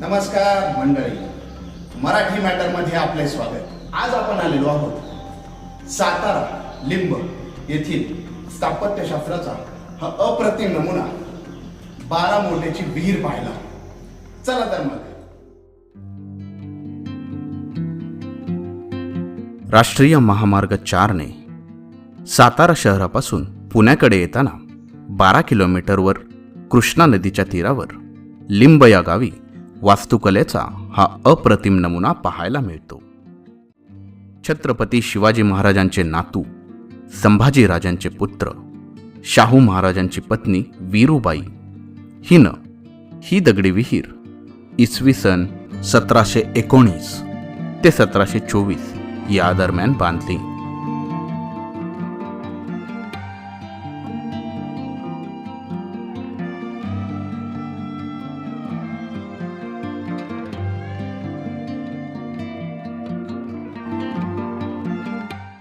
नमस्कार मंडळी. मराठी मॅटरमध्ये आपले स्वागत. आज आपण आलेलो आहोत सातारा लिंब येथील स्थापत्यशास्त्राचा हा अप्रतिम नमुना बारा मोठ्याची विहीर पाहिला चला तर मग. राष्ट्रीय महामार्ग चारने सातारा शहरापासून पुण्याकडे येताना बारा किलोमीटरवर कृष्णा नदीच्या तीरावर लिंब या गावी वास्तुकलेचा हा अप्रतिम नमुना पाहायला मिळतो. छत्रपती शिवाजी महाराजांचे नातू संभाजी राजांचे पुत्र शाहू महाराजांची पत्नी वीरूबाई हिनं ही दगडी विहीर इसवी सन सतराशे एकोणीस ते सतराशे चोवीस या दरम्यान बांधली.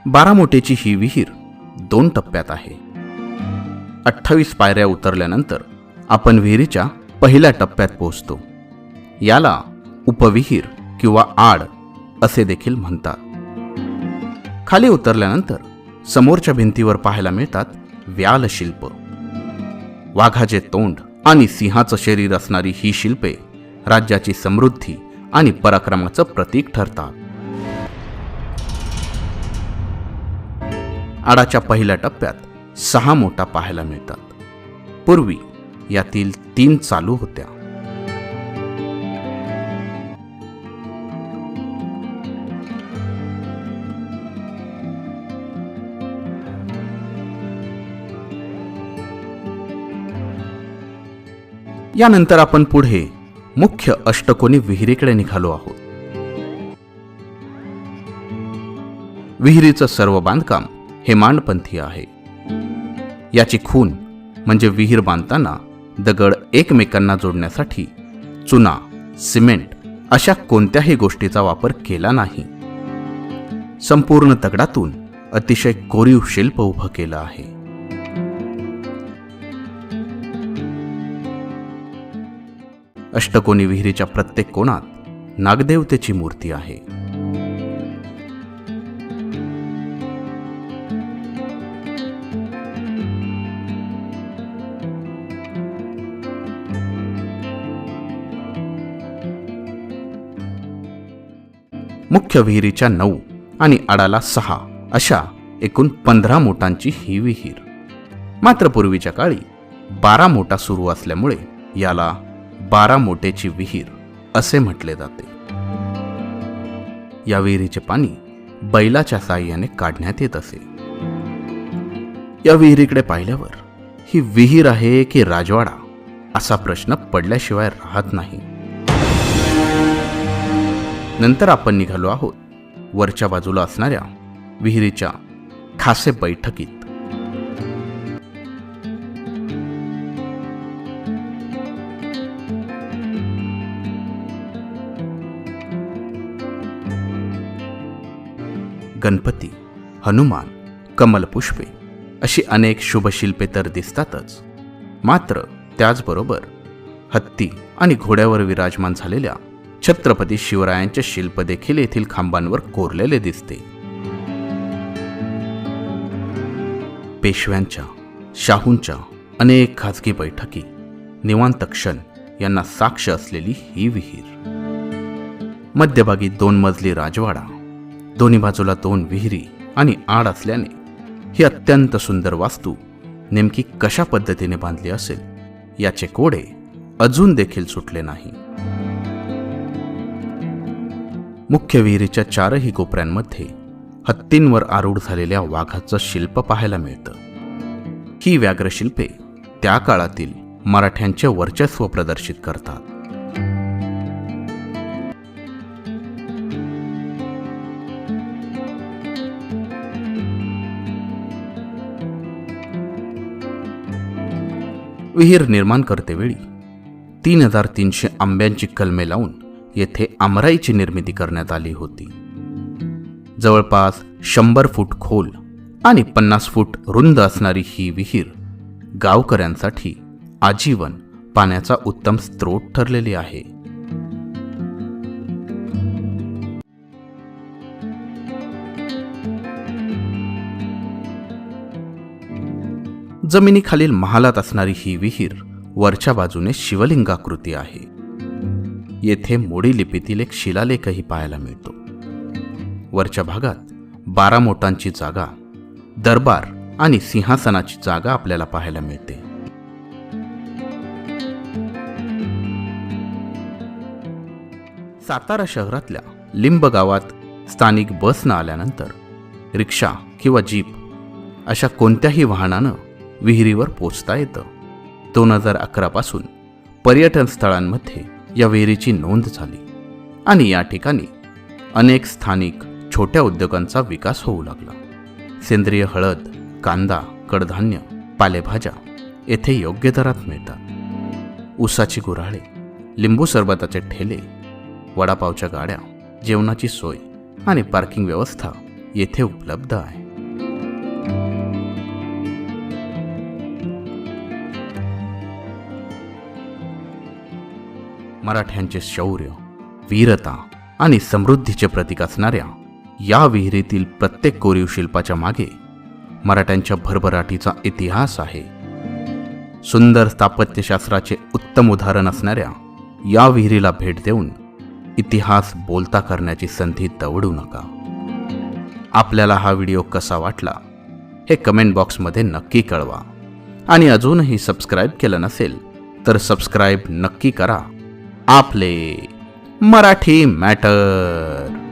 बारामोटेची ही विहीर दोन टप्प्यात आहे. अठ्ठावीस पायऱ्या उतरल्यानंतर आपण विहिरीच्या पहिल्या टप्प्यात पोहोचतो. याला उपविहीर किंवा आड असे देखील म्हणतात. खाली उतरल्यानंतर समोरच्या भिंतीवर पाहायला मिळतात व्याल शिल्प. वाघाचे तोंड आणि सिंहाचं शरीर असणारी ही शिल्पे राज्याची समृद्धी आणि पराक्रमाचं प्रतीक ठरतात. आडाच्या पहिल्या टप्प्यात सहा मोठा पाहायला मिळतात. पूर्वी यातील तीन चालू होत्या. यानंतर आपण पुढे मुख्य अष्टकोनी विहिरीकडे निघालो आहोत. विहिरीचं सर्व बांधकाम हे मांडपंथी आहे. याची खून म्हणजे विहीर बांधताना दगड एकमेकांना जोडण्यासाठी चुना सिमेंट अशा कोणत्याही गोष्टीचा वापर केला नाही. संपूर्ण दगडातून अतिशय कोरीव शिल्प उभं केलं आहे. अष्टकोनी विहिरीच्या प्रत्येक कोणात नागदेवतेची मूर्ती आहे. मुख्य विहिरीच्या नऊ आणि आडाला सहा अशा एकूण पंधरा मोटांची ही विहीर. मात्र पूर्वीच्या काळी बारा मोटा सुरू असल्यामुळे याला बारा मोटेची विहीर असे म्हटले जाते. या विहिरीचे पाणी बैलाच्या साह्याने काढण्यात येत असे. या विहिरीकडे पाहिल्यावर ही विहीर आहे की राजवाडा असा प्रश्न पडल्याशिवाय राहत नाही. नंतर आपण निघालो आहोत वरच्या बाजूला असणाऱ्या विहिरीच्या खासे बैठकीत. गणपती हनुमान कमलपुष्पे अशी अनेक शुभशिल्पे तर दिसतातच. मात्र त्याचबरोबर हत्ती आणि घोड्यावर विराजमान झालेल्या छत्रपती शिवरायांचे शिल्प देखील येथील खांबांवर कोरलेले दिसते. पेशव्यांच्या शाहूंच्या अनेक खाजगी बैठकी निवांत क्षण यांना साक्ष असलेली ही विहीर. मध्यभागी दोन मजली राजवाडा दोन्ही बाजूला दोन विहिरी आणि आड असल्याने ही अत्यंत सुंदर वास्तू नेमकी कशा पद्धतीने बांधली असेल याचे कोडे अजून देखील सुटले नाही. मुख्य विहिरीच्या चारही कोपऱ्यांमध्ये हत्तींवर आरूढ झालेल्या वाघाचं शिल्प पाहायला मिळतं. ही व्याघ्रशिल्पे त्या काळातील मराठ्यांचे वर्चस्व प्रदर्शित करतात. विहीर निर्माण करतेवेळी तीन हजार तीनशे आंब्यांची कलमे लावून येथे आमराईची निर्मिती करण्यात आली होती. जवळपास शंभर फूट खोल आणि पन्नास फूट रुंद असणारी ही विहीर गावकऱ्यांसाठी आजीवन पाण्याचा उत्तम स्रोत ठरलेली आहे. जमिनीखालील महालात असणारी ही विहीर वरच्या बाजूने शिवलिंगाकृती आहे. येथे मोडी लिपीतील एक शिलालेखही पाहायला मिळतो. वरच्या भागात बारा मोटांची जागा दरबार आणि सिंहासनाची जागा आपल्याला पाहायला मिळते. सातारा शहरातल्या लिंब गावात स्थानिक बस न आल्यानंतर रिक्षा किंवा जीप अशा कोणत्याही वाहनानं विहिरीवर पोचता येतं. दोन हजार अकरापासून पर्यटन स्थळांमध्ये या विहिरीची नोंद झाली आणि या ठिकाणी अनेक स्थानिक छोट्या उद्योगांचा विकास होऊ लागला. सेंद्रिय हळद कांदा कडधान्य पालेभाज्या येथे योग्य दरात मिळतात. ऊसाची गुऱ्हाळे लिंबू सरबताचे ठेले वडापावच्या गाड्या जेवणाची सोय आणि पार्किंग व्यवस्था येथे उपलब्ध आहे. मराठ्यांचे शौर्य वीरता आणि समृद्धीचे प्रतीक असणाऱ्या या विहिरीतील प्रत्येक कोरीव शिल्पाच्या मागे मराठ्यांच्या भरभराटीचा इतिहास आहे. सुंदर स्थापत्यशास्त्राचे उत्तम उदाहरण असणाऱ्या या विहिरीला भेट देऊन इतिहास बोलता करण्याची संधी दवडू नका. आपल्याला हा व्हिडिओ कसा वाटला हे कमेंट बॉक्समध्ये नक्की कळवा. आणि अजूनही सबस्क्राईब केलं नसेल तर सबस्क्राईब नक्की करा. आपले मराठी मॅटर.